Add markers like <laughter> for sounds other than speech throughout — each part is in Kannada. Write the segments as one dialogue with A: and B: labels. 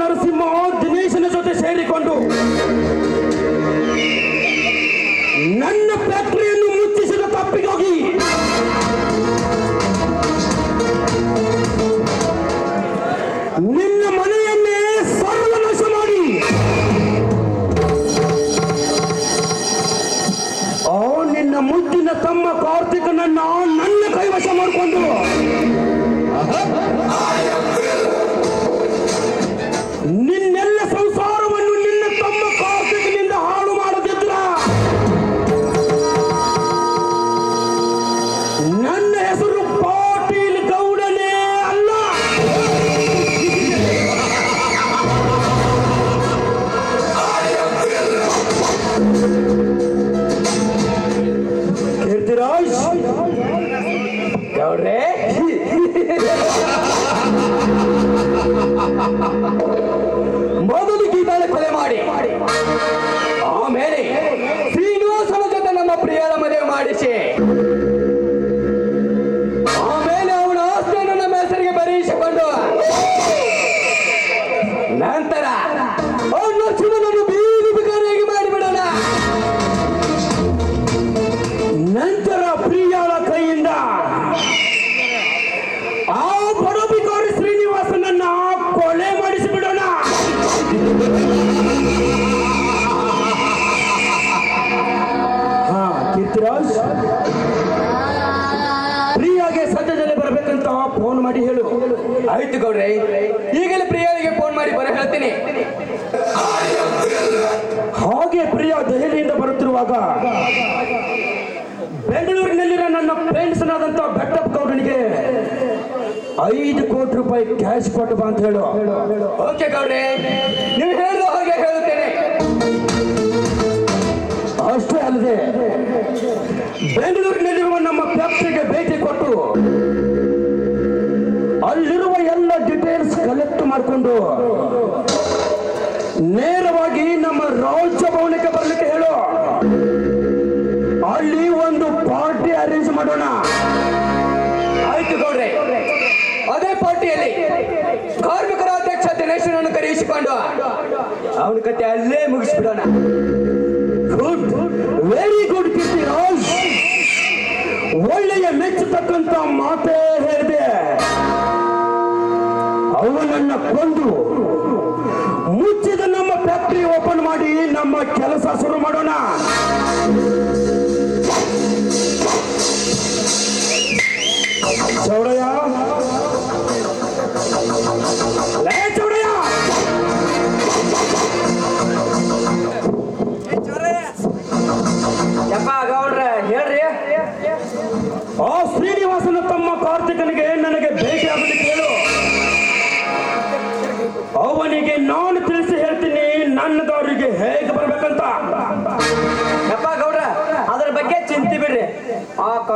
A: নরসিংহ
B: ಆಯ್ತು ಗೌಡ್ರೆ ಈಗಲೇ ಪ್ರಿಯಳಿಗೆ ಫೋನ್ ಮಾಡಿ ಬರ ಹೇಳ್ತೀನಿ.
A: ಹಾಗೆ ಪ್ರಿಯಾ ದೆಹಲಿಯಿಂದ ಬರುತ್ತಿರುವಾಗ ಬೆಂಗಳೂರಿನಲ್ಲಿರೋ ನನ್ನ ಫ್ರೆಂಡ್ಸ್ನಾದಂತ ಬೆಟ್ಟಪ್ಪ ಗೌಡನಿಗೆ ಐದು ಕೋಟಿ ರೂಪಾಯಿ ಕ್ಯಾಶ್ ಕೊಟ್ಟು ಬಾ ಅಂತ ಹೇಳು.
B: ಓಕೆ ಗೌಡ್ರೆ ನೀವು ಹೇಳಿದ ಹಾಗೆ ಹೇಳುತ್ತೇನೆ.
A: ಅಷ್ಟೇ ಅಲ್ಲದೆ ಬೆಂಗಳೂರಿನಲ್ಲಿರುವ ನಮ್ಮ
B: ಕತೆ ಅಲ್ಲೇ ಮುಗಿಸ್ಬಿಡೋಣ.
A: ಗುಡ್ ವೆರಿ ಗುಡ್ ಕೀರ್ತಿರಾಜ್ ಒಳ್ಳೆಯ ಮೆಚ್ಚತಕ್ಕಂತ ಮಾತೇ ಹೇಳಿದೆ. ಅವನನ್ನ ಕೊಂದು ಮುಚ್ಚಿದ ನಮ್ಮ ಫ್ಯಾಕ್ಟರಿ ಓಪನ್ ಮಾಡಿ ನಮ್ಮ ಕೆಲಸ ಶುರು ಮಾಡೋಣ. ಚೌಡಯ್ಯ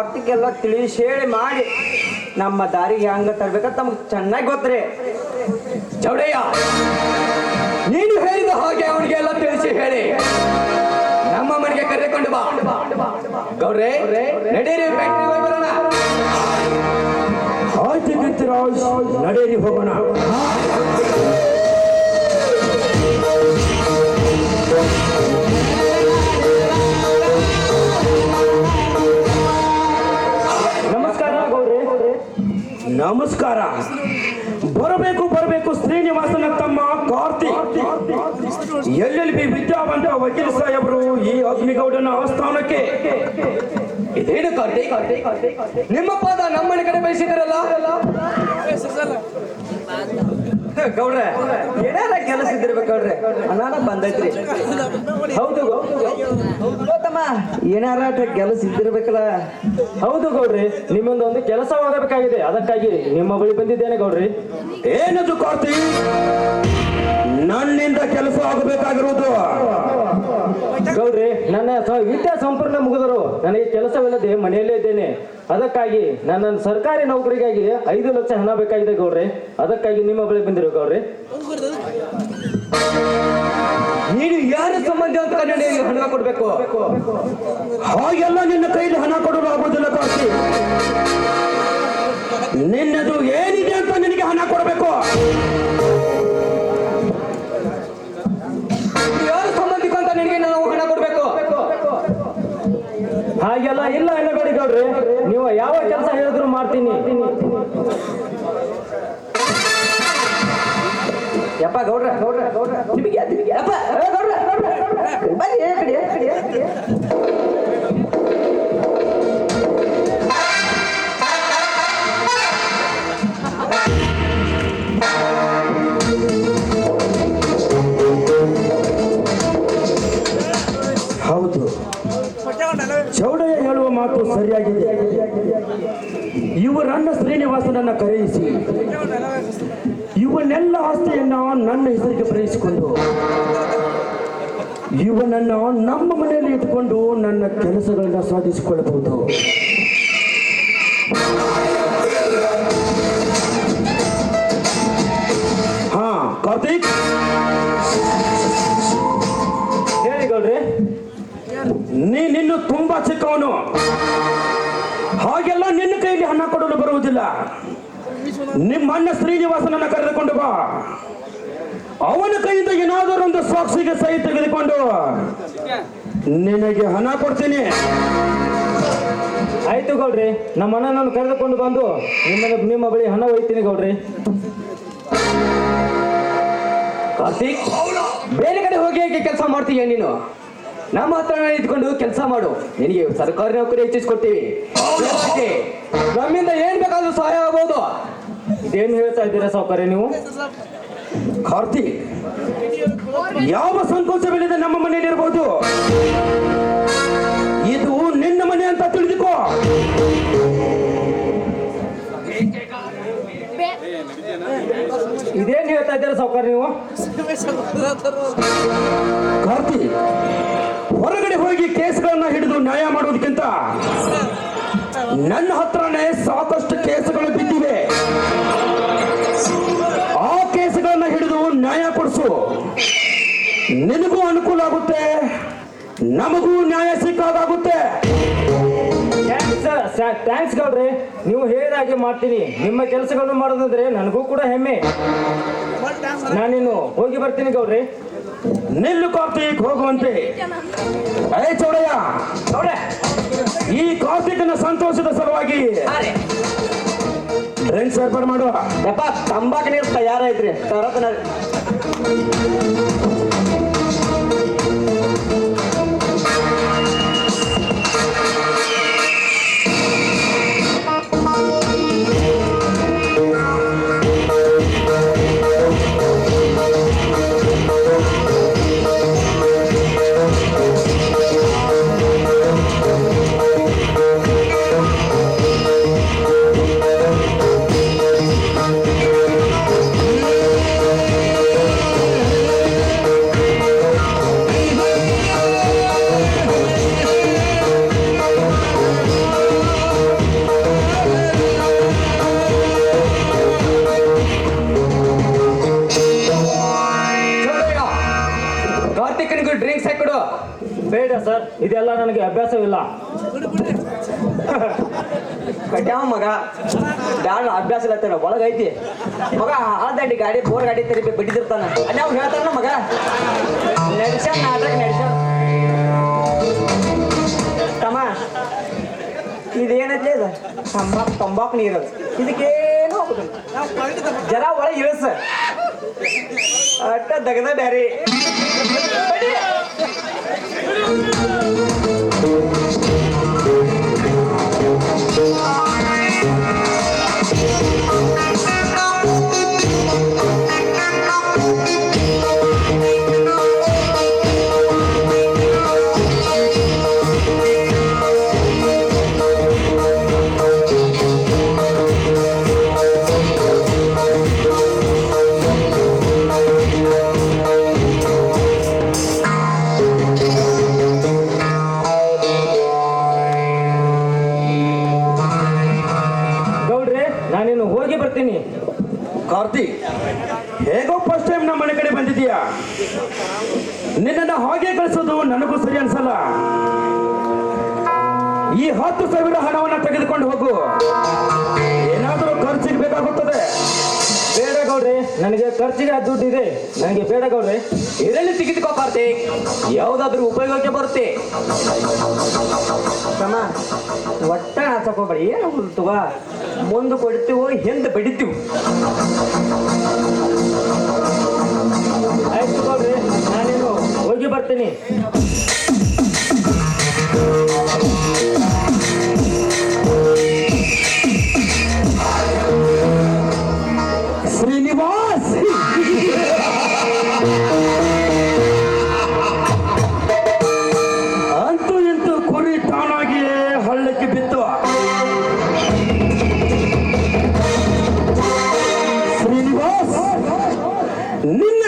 A: ಆ
C: ಕರ್ತಿಗೆಲ್ಲ ತಿಳಿಸಿ ಹೇಳಿ ಮಾಡಿ ನಮ್ಮ ದಾರಿಗೆ ಹಂಗ ತರ್ಬೇಕಂತ ನಮ್ಗೆ ಚೆನ್ನಾಗಿ ಗೊತ್ತರಿ.
B: ಚೌಡಯ್ಯ, ನೀನು ಹೇಳಿದ ಹಾಗೆ ಅವನಿಗೆ ಎಲ್ಲ ತಿಳಿಸಿ ಹೇಳಿ. ನಮ್ಮ ಮನೆಗೆ ಕರೆದುಕೊಂಡು ಬಾ. ಗೌರೇ ನಡೀರಿ ಬರೋಣ.
A: ಆಯ್ತು ನಡೆಯಲಿ ಹೋಗೋಣ. ನಮಸ್ಕಾರ. ಬರಬೇಕು ಬರಬೇಕು, ಶ್ರೀನಿವಾಸನ ತಮ್ಮ ಕಾರ್ತಿಕ್. ಎಲ್ಲೆಲ್ಲಿ ಬಿ ವಿದ್ಯಾವಂತ ವಕೀಲ ಸಾಹೇಬರು ಈ ಅಗ್ನಿಗೌಡನ ಆಸ್ಥಾನಕ್ಕೆ?
B: ಇದೇನು ಕಾರ್ತಿಕ್? ನಿಮ್ಮ ಪಾದ ನಮ್ಮನೆ ಕಡೆ ಬಯಸಿದಾರಲ್ಲ?
C: ಗೌಡ್ರೆ, ಏನಾರ ಕೆಲಸ ಇದ್ದಿರ್ಬೇಕು ಗೌಡ್ರೆ? ಅನಾನ ಬಂದೈತ್ರಿ.
A: ಹೌದು
C: ಏನಾರ ಕೆಲಸ ಇದ್ದಿರ್ಬೇಕಲ್ಲ.
D: ಹೌದು ಗೌಡ್ರಿ ನಿಮ್ಮೊಂದು ಒಂದು ಕೆಲಸ ಮಾಡಬೇಕಾಗಿದೆ ಅದಕ್ಕಾಗಿ ನಿಮ್ಮ ಬಳಿ ಬಂದಿದ್ದೇನೆ ಗೌಡ್ರಿ.
A: ಏನದು ಕಾರ್ತಿ? ನನ್ನಿಂದ ಕೆಲಸ ಆಗಬೇಕಾಗಿರುವುದು?
D: ಗೌಡ್ರಿ ನನ್ನ ವಿದ್ಯಾ ಸಂಪೂರ್ಣ ಮುಗಿದರು ನನಗೆ ಕೆಲಸವಿಲ್ಲದೆ ಮನೆಯಲ್ಲೇ ಇದ್ದೇನೆ. ಅದಕ್ಕಾಗಿ ನನ್ನ ಸರ್ಕಾರಿ ನೌಕರಿಗಾಗಿ ಐದು ಲಕ್ಷ ಹಣ ಬೇಕಾಗಿದೆ ಗೌಡ್ರಿ. ಅದಕ್ಕಾಗಿ ನಿಮ್ಮ ಬಳಿ ಬಂದಿರು ಗೌಡ್ರಿ.
B: ನೀನು ಯಾರ ಸಂಬಂಧ ಅಂತ ಕನ್ನಡಿಯಲ್ಲಿ ಹಣ ಕೊಡ್ಬೇಕು?
A: ಹಾಗೆಲ್ಲ ನಿನ್ನ ಕೈಲಿ ಹಣ ಕೊಡಲು ಆಗೋದಿಲ್ಲ ಕಾರ್ತಿಕ್ ನಿನ್ನದು ಏನಿದೆ ಅಂತ ನಿನಗೆ ಹಣ ಕೊಡಬೇಕು?
B: ಯಾರ ಸಂಬಂಧಿಕ ಅಂತ ನಿನಗೆ ನಾವು ಹಣ ಕೊಡ್ಬೇಕು?
D: ಹಾಗೆಲ್ಲ ಇಲ್ಲ
C: ಯಪ್ಪ ಗೌಡ್ರ ಗೌಡ್ರ ಗೌಡ್ರ ನಿಮಗೆ ನಿಮಗೆ ಯಪ್ಪ ಗೌಡ್ರ ಗೌಡ್ರ ಬನ್ನಿ ಏ ಕಡೆ ಕಡೆ.
A: ಹೌದು. ಚೌಡಯ್ಯ ಹೇಳುವ ಮಾತು ಸರಿಯಾಗಿದೆ. ಇವರನ್ನ ಶ್ರೀನಿವಾಸನನ್ನ ಕರೆಯಿಸಿ. ಇವನ್ನೆಲ್ಲ ಆಸ್ತಿಯನ್ನ ನನ್ನ ಹೆಸರಿಗೆ ಬರೆಯಿಸಿಕೊಂಡು, ಇವನನ್ನು ನಮ್ಮ ಮನೆಯಲ್ಲಿ ಇಟ್ಟುಕೊಂಡು ನನ್ನ ಕೆಲಸಗಳನ್ನ ಸಾಧಿಸಿಕೊಳ್ಳಬಹುದು. ಹಾ ಕಾರ್ತಿಕ್
D: ನೀ
A: ನೀನಿನ್ನು ತುಂಬಾ ಚಿಕ್ಕವನು. ಹಾಗೆಲ್ಲ ನಿನ್ನ ಕೈಗೆ ಹಣ ಕೊಡಲು ಬರುವುದಿಲ್ಲ. ನಿಮ್ಮ ಅಣ್ಣ ಶ್ರೀನಿವಾಸನನ್ನ ಕರೆದುಕೊಂಡು ಬಾ. ಅವನ ಕೈಯಿಂದ ಏನಾದರೂ ಒಂದು ಸಾಕ್ಷಿಗೆ ಸಹಿ ತೆಗೆದುಕೊಂಡು ನಿನಗೆ ಹಣ ಕೊಡ್ತೀನಿ.
D: ಆಯ್ತು ಗೌಡ್ರಿ ನಮ್ಮ ಅಣ್ಣನನ್ನು ಕರೆದುಕೊಂಡು ಬಂದು ನಿಮ್ಮ ನಿಮ್ಮ ಬಳಿ ಹಣ ಒಯ್ತೀನಿ ಗೌಡ್ರಿ.
B: ಕಾರ್ತಿಕ್ ಬೇರೆ ಕಡೆ ಹೋಗಿ ಹೇಗೆ ಕೆಲಸ ಮಾಡ್ತೀಯ ನೀನು? ನಮ್ಮ ಹತ್ರ ಇದ್ಕೊಂಡು ಕೆಲಸ ಮಾಡು. ನಿನಗೆ ಸರ್ಕಾರಿ ನೌಕರಿ ಹೆಚ್ಚಿಸ್ಕೊಡ್ತೀವಿ. ನಮ್ಮಿಂದ ಏನ್ ಬೇಕಾದ್ರೂ ಸಹಾಯ ಆಗ್ಬೋದು.
D: ಇದೇನು ಹೇಳ್ತಾ ಇದ್ದೀರಾ ಸೌಕರ್ಯ ನೀವು?
A: ಕಾರ್ತಿ ಯಾವ ಸಂಕೋಚವಿಲ್ಲದೆ ನಮ್ಮ ಮನೆಯಲ್ಲಿ ಇರಬಹುದು? ಇದು ನಿನ್ನ ಮನೆ ಅಂತ ತಿಳಿದುಕೋ.
D: ಇದೇನ್ ಹೇಳ್ತಾ ಇದ್ದೀರಾ ಸಾವುಕಾರ ನೀವು?
A: ಕಾರ್ತಿ ಹೊರಗಡೆ ಹೋಗಿ ಕೇಸ್ಗಳನ್ನ ಹಿಡಿದು ನ್ಯಾಯ ಮಾಡೋದಕ್ಕಿಂತ ನನ್ನ ಹತ್ರನೇ ನಿನಗೂ ಅನುಕೂಲ ಆಗುತ್ತೆ ನಮಗೂ ನ್ಯಾಯ ಸಿಕ್ಕಾಗುತ್ತೆ
D: ಥ್ಯಾಂಕ್ಸ್ ಗೌಡ್ರಿ. ನೀವು ಹೇಳಿದಾಗೆ ಮಾಡ್ತೀನಿ. ನಿಮ್ಮ ಕೆಲಸಗಳನ್ನು ಮಾಡೋದಂದ್ರೆ ನನಗೂ ಕೂಡ ಹೆಮ್ಮೆ. ನಾನಿನ್ನು ಹೋಗಿ ಬರ್ತೀನಿ ಗೌಡ್ರಿ.
A: ನಿಲ್ಲು ಕಾರ್ತಿಕ್ ಹೋಗುವಂತೆ. ಏ ಚೌಡಯ್ಯ.
C: ಚೌಡ.
A: ಈ ಕಾರ್ತಿಕನ ಸಂತೋಷದ ಸಲುವಾಗಿ ಡ್ರಿಂಕ್ಸ್ ಏರ್ಪಾಡು ಮಾಡುವ.
C: ಯಪ್ಪ ತಂಬಾಕು ನೀರು ತಯಾರೈತ್ರಿ ತರತನ.
D: ಸರ್ ಇದೆಲ್ಲ ನನಗೆ ಅಭ್ಯಾಸವಿಲ್ಲ.
C: ಕಟ್ಯಾವ ಮಗ. ಬ್ಯಾಡ ಅಭ್ಯಾಸ ಇಲ್ಲತ್ತಾನ ಒಳಗೈತಿ ಮಗ ಆದಂಡಿ ಗಾಡಿ, ಬೋರ್ ಗಾಡಿ ತರಿ ಬಿಟ್ಟಿದಿರ್ತಾನ. ಅಲ್ಲಿ ಹೇಳ್ತಾನ ಮಗ. ನಡೆಸ ನಾಟಕ ತಮ್ಮ ಇದೇನೈತಿ ಇದು? ತಂಬಾಕು ತಂಬಾಕು ನೀರು. ಇದಕ್ಕೇನು ಜರ ಒಳಗೆ ಇಳಿಸ. ಅಟ್ಟ ದಗದ ಬ್ಯಾರಿ.
D: 감사합니다. ಗೌಡ್ರಿ
B: ಇದರಲ್ಲಿ ತೆಗೆದುಕೋ ಕಾರ್ತಿಕ್. ಯಾವುದಾದ್ರೂ ಉಪಯೋಗಕ್ಕೆ ಬರುತ್ತೆ.
C: ತಮ್ಮ ಒಟ್ಟ ನಾಚಕೋಬೇಡಿ ಏನು ತಗೋ, ಮುಂದೆ ಕೊಡ್ತೀವೋ, ಹಿಂದೆ ಬಡಿತೀವಿ.
D: ಆಯ್ತು ತಗೋಳ್ರಿ, ನಾನೇನು ಹೋಗಿ ಬರ್ತೀನಿ.
A: ನಿನ್ನ ತಮ್ಮ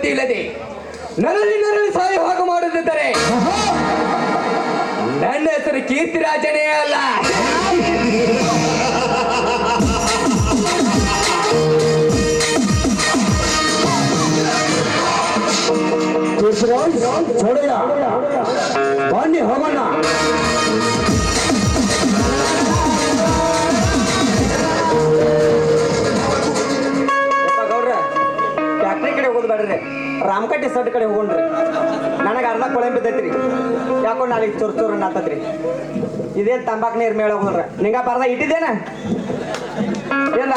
A: ಗತಿ ಇಲ್ಲದೆ
B: ನರಳಿ ನರಳಿ ಸಾಯುವ ಹಾಗೆ ಮಾಡದಿದ್ದರೆ ನನ್ನ ಹೆಸರು ಕೀರ್ತಿರಾಜನೇ ಅಲ್ಲ.
A: ಕೀರ್ತಿರಾಜ್ ಚೋಡೆಯ ಬನ್ನಿ ಹೋಗೋಣ
C: ರಾಮಕಟ್ಟೆ ಸಟ್ ಕಡೆ ಹೋಗೊಂಡ್ರಿ ನನಗೆ ಅರ್ಧ ಕೊಳೆ ಬಿದ್ದೈತ್ರಿ ಯಾಕೋ ನಾಳೆಗೆ ಚೂರು ಚೊರ್ ಆತತ್ರಿ ಇದೇನು ತಂಬಾಕು ನೀರು ಮೇಳ ಹೋಗ್ರಿ ನಿಂಗ ಬರ್ದ ಇಟ್ಟಿದ್ದೇನೆ? ಇಲ್ಲ.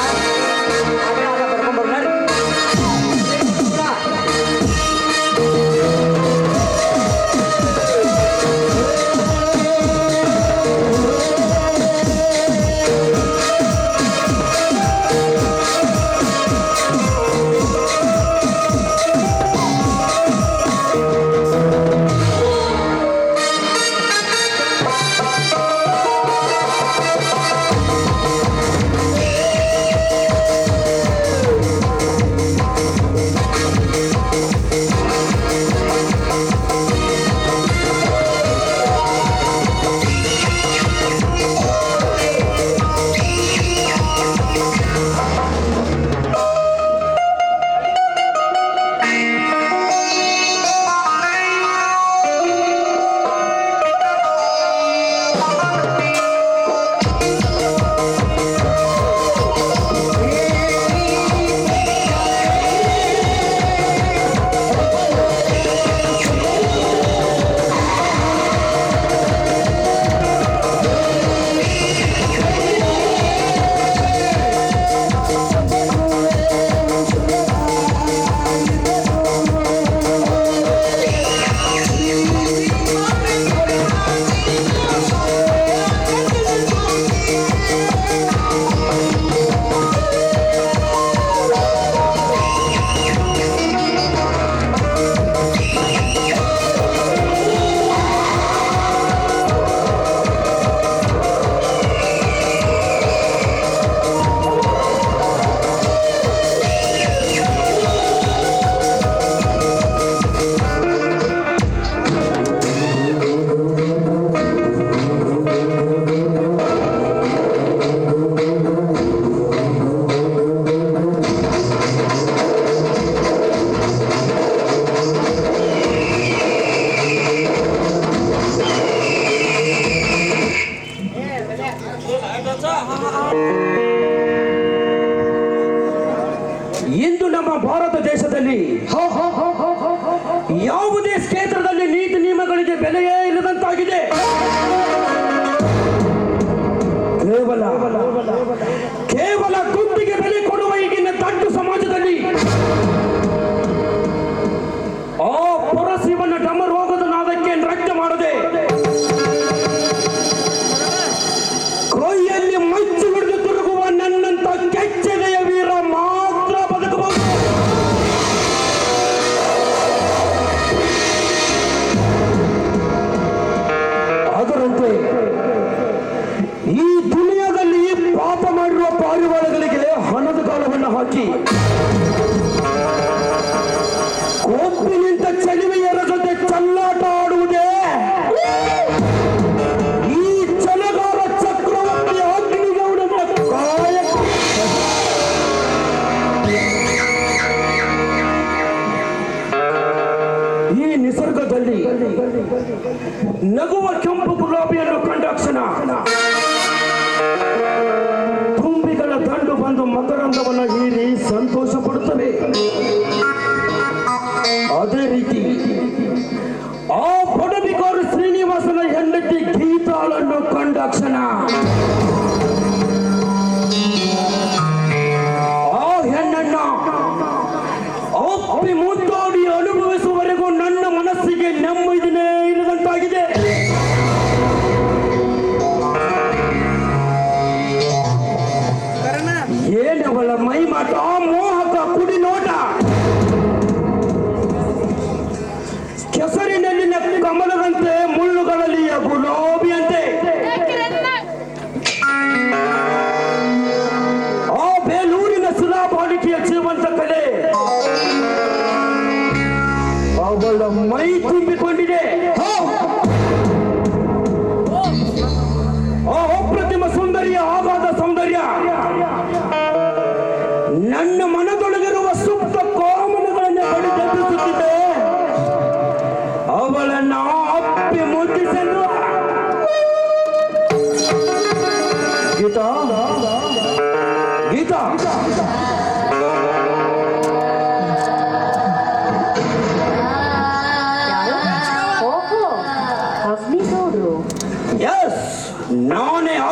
A: ಆನಂದಿಸಿರಿ ಸಂತೋಷ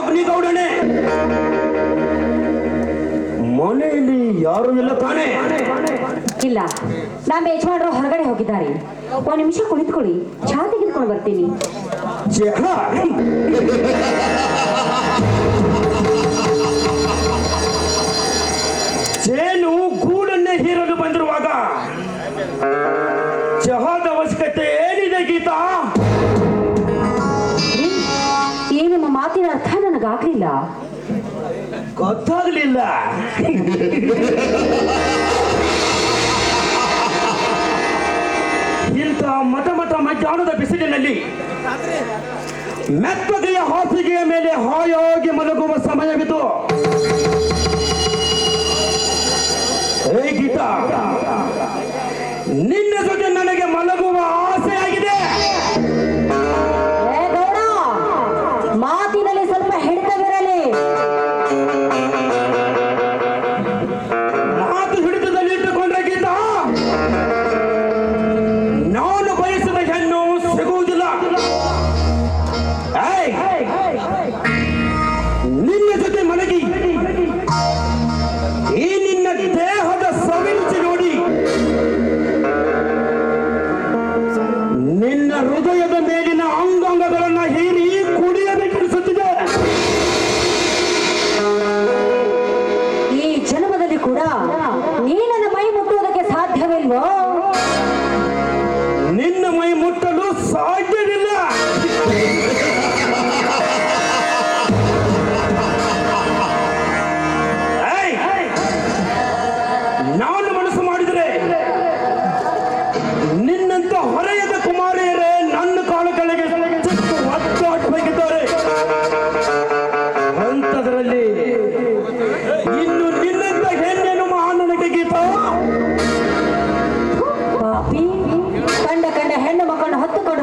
A: ಗೌಡನೇ. ಮನೆಯಲ್ಲಿ ಯಾರು ಇಲ್ಲ ತಾನೆ.
E: ಇಲ್ಲ ನಮ್ಮ ಯಜಮಾನರು ಹೊರಗಡೆ ಹೋಗಿದ್ದಾರೆ. ಒಂದು ನಿಮಿಷ ಕುಳಿತುಕೊಳ್ಳಿ ಚಹಾ ತೆಗೆದುಕೊಂಡು ಬರ್ತೀನಿ. ಆಗ್ಲಿಲ್ಲ.
A: ಗೊತ್ತಾಗ್ಲಿಲ್ಲ. ಇಂತ ಮತ ಮತ ಮಧ್ಯಾಹ್ನದ ಬಿಸಿಲಿನಲ್ಲಿ ಮೆತ್ತಗೆಯ ಹಾಸಿಗೆಯ ಮೇಲೆ ಹಾಯಾಗಿ ಮಲಗುವ ಸಮಯವಿದು. ಗೀತಾ, ನಿನ್ನ ಜೊತೆ ನನಗೆ ಮಲಗುವ ಹೃದಯದ ಮೇಲಿನ ಅಂಗಾಂಗಗಳನ್ನ ಹೀರಿ ಕುಡಿಯಬೇಕೆನಿಸುತ್ತಿದೆ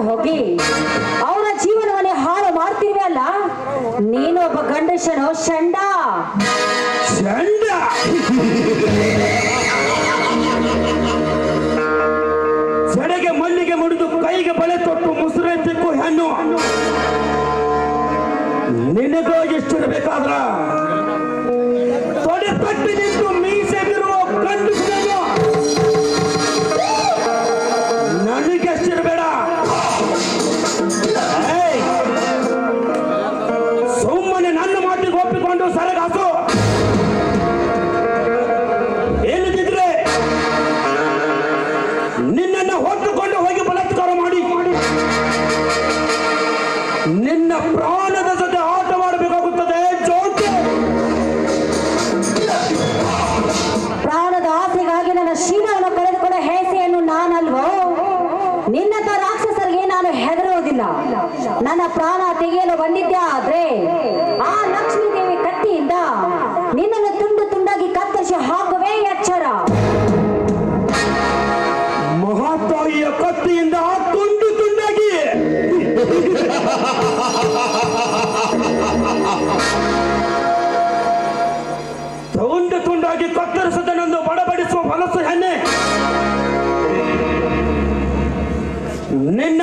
E: ಹೋಗಿ ಅವರ ಜೀವನವನ್ನೇ ಹಾಳು ಮಾಡ್ತೀವಿ ಅಲ್ಲ? ನೀನೊಬ್ಬ ಗಂಡಸನು
A: ಷಂಡ ಷಂಡ <laughs>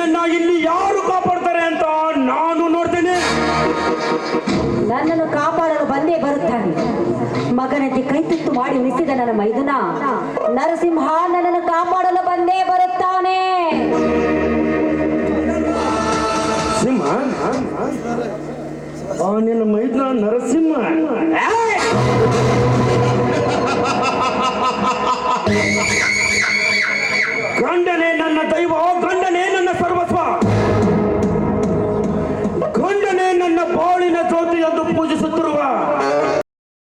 A: ನಿನ್ನನ್ನ ಇಲ್ಲಿ ಯಾರು ಕಾಪಾಡ್ತಾರೆ ಅಂತ ನಾನು ನೋಡ್ತೇನೆ.
E: ನನ್ನನ್ನು ಕಾಪಾಡಲು ಬಂದೇ ಬರುತ್ತಾನೆ. ಮಗನಂತೆ ಕೈತುತ್ತು ಮಾಡಿ ಉಳಿಸಿದ ನನ್ನ ಮೈದುನ. ನರಸಿಂಹ ನನ್ನನ್ನು ಕಾಪಾಡಲು ಬಂದೇ ಬರುತ್ತಾನೆ.
A: ನಿನ್ನ ಮೈದುನ ನರಸಿಂಹ.